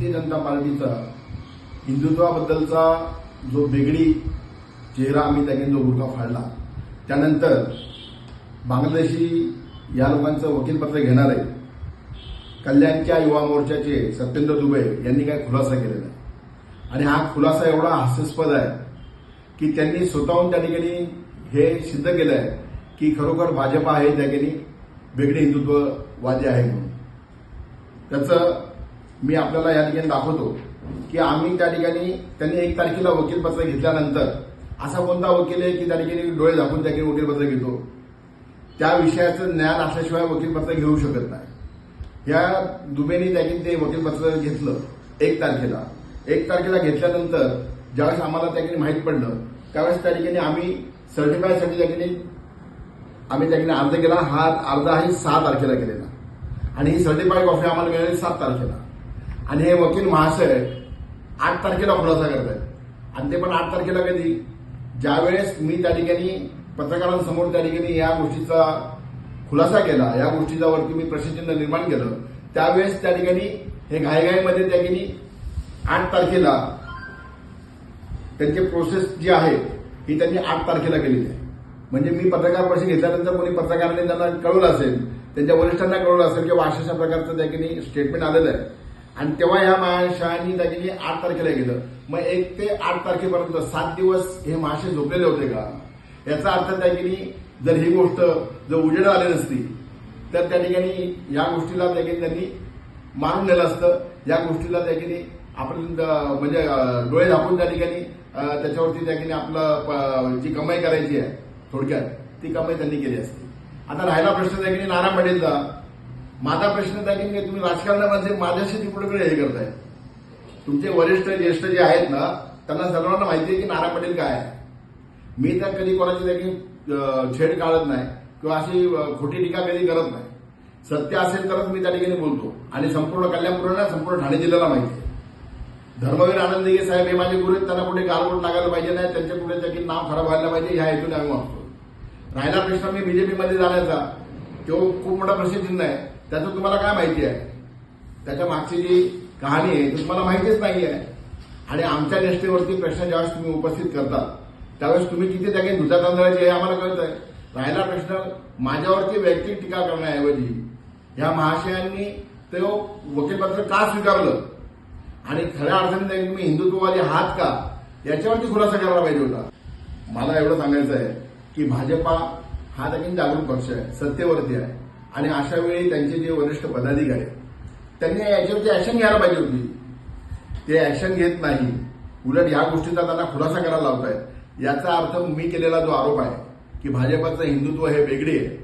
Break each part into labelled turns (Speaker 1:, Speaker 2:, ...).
Speaker 1: भारतीय जनता पार्टीचा हिंदुत्वाबद्दलचा जो वेगळी चेहरा आम्ही त्याने जो गुरखा फाडला त्यानंतर बांगलादेशी या लोकांचं वकीलपत्र घेणारे कल्याणच्या युवा मोर्चाचे सत्येंद्र दुबे यांनी काय खुलासा केलेला आहे? आणि हा खुलासा एवढा हास्यास्पद आहे की त्यांनी स्वतःहून त्या ठिकाणी हे सिद्ध केलं आहे की खरोखर भाजपा आहे त्या ठिकाणी वेगळे हिंदुत्ववादी आहे म्हणून. त्याचं मी आपल्याला या ठिकाणी दाखवतो की आम्ही त्या ठिकाणी त्यांनी एक तारखेला वकीलपत्र घेतल्यानंतर असा कोणता वकील आहे की त्या ठिकाणी डोळे झाकून त्या ठिकाणी वकीलपत्र घेतो? त्या विषयाचं ज्ञान असल्याशिवाय वकीलपत्र घेऊ शकत नाही. या दुबेनी त्या ठिकाणी ते वकीलपत्र घेतलं एक तारखेला. एक तारखेला घेतल्यानंतर ज्यावेळेस आम्हाला त्या ठिकाणी माहीत पडलं त्यावेळेस त्या ठिकाणी आम्ही सर्टिफायसाठी त्या ठिकाणी आम्ही त्या ठिकाणी अर्ज केला. हा अर्ज आहे सहा तारखेला केलेला. आणि ही सर्टिफाईड कॉफी आम्हाला मिळाली सात तारखेला. आणि हे वकील महाशय आठ तारखेला खुलासा करत आहेत आणि ते पण आठ तारखेला कधी? ज्यावेळेस मी त्या ठिकाणी पत्रकारांसमोर त्या ठिकाणी या गोष्टीचा खुलासा केला या गोष्टीचा वरती मी प्रश्नचिन्ह निर्माण केलं त्यावेळेस त्या ठिकाणी हे घाईघाईमध्ये त्या ठिकाणी आठ तारखेला त्यांची प्रोसेस जी आहे ही त्यांनी आठ तारखेला केलेली आहे. म्हणजे मी पत्रकार परिषद घेतल्यानंतर कोणी पत्रकारांनी त्यांना कळवलं असेल त्यांच्या वरिष्ठांना कळवलं असेल किंवा अशा अशा प्रकारचं त्या ठिकाणी स्टेटमेंट आलेलं आहे. आणि तेव्हा ह्या महाशयांनी त्या ठिकाणी आठ तारखेला गेलं. मग एक ते आठ तारखेपर्यंत सात दिवस हे महाशय झोपलेले होते का? याचा अर्थ त्या ठिकाणी जर ही गोष्ट जर उजेड आली नसती तर त्या ठिकाणी या गोष्टीला त्या ठिकाणी त्यांनी मारून नेलं असतं. या गोष्टीला त्या ठिकाणी आपण म्हणजे डोळे झाकून त्या ठिकाणी त्याच्यावरती त्या ठिकाणी आपलं जी कमाई करायची आहे थोडक्यात ती कमाई त्यांनी केली असते. आता राहिला प्रश्न त्या ठिकाणी नाना पटेलचा माझा प्रश्न त्या की तुम्ही राजकारणामध्ये माझ्याशी तिकडे हे करताय. तुमचे वरिष्ठ ज्येष्ठ जे आहेत ना त्यांना सर्वांना माहिती आहे की नाना पटेल काय आहे. मी तर कधी कोणाची त्याची छेड काढत नाही किंवा अशी खोटी टीका कधी करत नाही. सत्य असेल तरच मी त्या ठिकाणी बोलतो. आणि संपूर्ण कल्याणपूर्ण संपूर्ण ठाणे जिल्ह्याला माहिती आहे. धर्मवीर आनंद साहेब हे माझे गुरु आहेत त्यांना कुठे गालबोट लागायला पाहिजे नाही त्यांच्या कुठे त्याची नाव खराब व्हायला पाहिजे ह्या हेतूने आम्ही मागतो राहिला प्रश्न मी बीजेपीमध्ये जाण्याचा. तो खूप मोठा प्रश्नचिन्ह आहे त्याचं तुम्हाला काय माहिती आहे? त्याच्या मागची जी कहाणी आहे ती तुम्हाला माहितीच नाही आहे आणि आमच्या निष्ठेवरती प्रश्न ज्यावेळेस तुम्ही उपस्थित करता त्यावेळेस तुम्ही किती त्या काही दुधा तांदळाचे हे आम्हाला कळत आहे राहिला प्रश्न माझ्यावरती वैयक्तिक टीका करण्याऐवजी ह्या महाशयांनी ते वकीलपत्र का स्वीकारलं? आणि खऱ्या अर्थाने त्या तुम्ही हिंदुत्ववादी आहात का? याच्यावरती खुलासा करायला पाहिजे होता. मला एवढं सांगायचं आहे की भाजपा हा देखील जागरूक पक्ष आहे सत्तेवरती आहे. आणि अशा वेळी त्यांचे जे वरिष्ठ पदाधिकारी आहेत, त्यांनी याच्यावरती ऍक्शन घ्यायला पाहिजे होती. ते ऍक्शन घेत नाही. उलट या गोष्टीचा त्यांना खुलासा करायला लावतायत. याचा अर्थ मी केलेला जो आरोप आहे की भाजपाचं हिंदुत्व हे वेगळे आहे.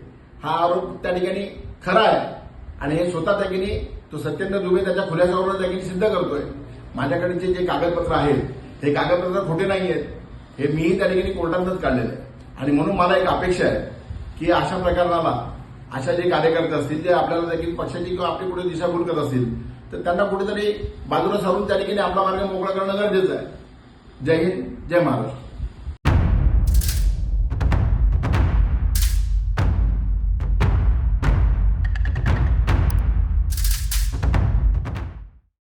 Speaker 1: हा आरोप त्या ठिकाणी खरा आहे. आणि हे स्वतः त्या ठिकाणी तो सत्येंद्र दुबे त्याच्या खुलासावर त्या ठिकाणी सिद्ध करतोय. माझ्याकडचे जे कागदपत्र आहेत हे कागदपत्र खोटे नाही आहेत. हे मीही त्या ठिकाणी कोर्टातच काढलेलं आहे आणि म्हणून मला एक अपेक्षा आहे की अशा प्रकरणाला अशा जे कार्यकर्ते असतील जे आपल्याला देखील पक्षाची किंवा आपली कुठे दिशाभूल करत असतील तर त्यांना कुठेतरी बाजूला सारून त्या ठिकाणी आपला मार्ग मोकळा करणं गरजेचं आहे. जय हिंद जय महाराष्ट्र.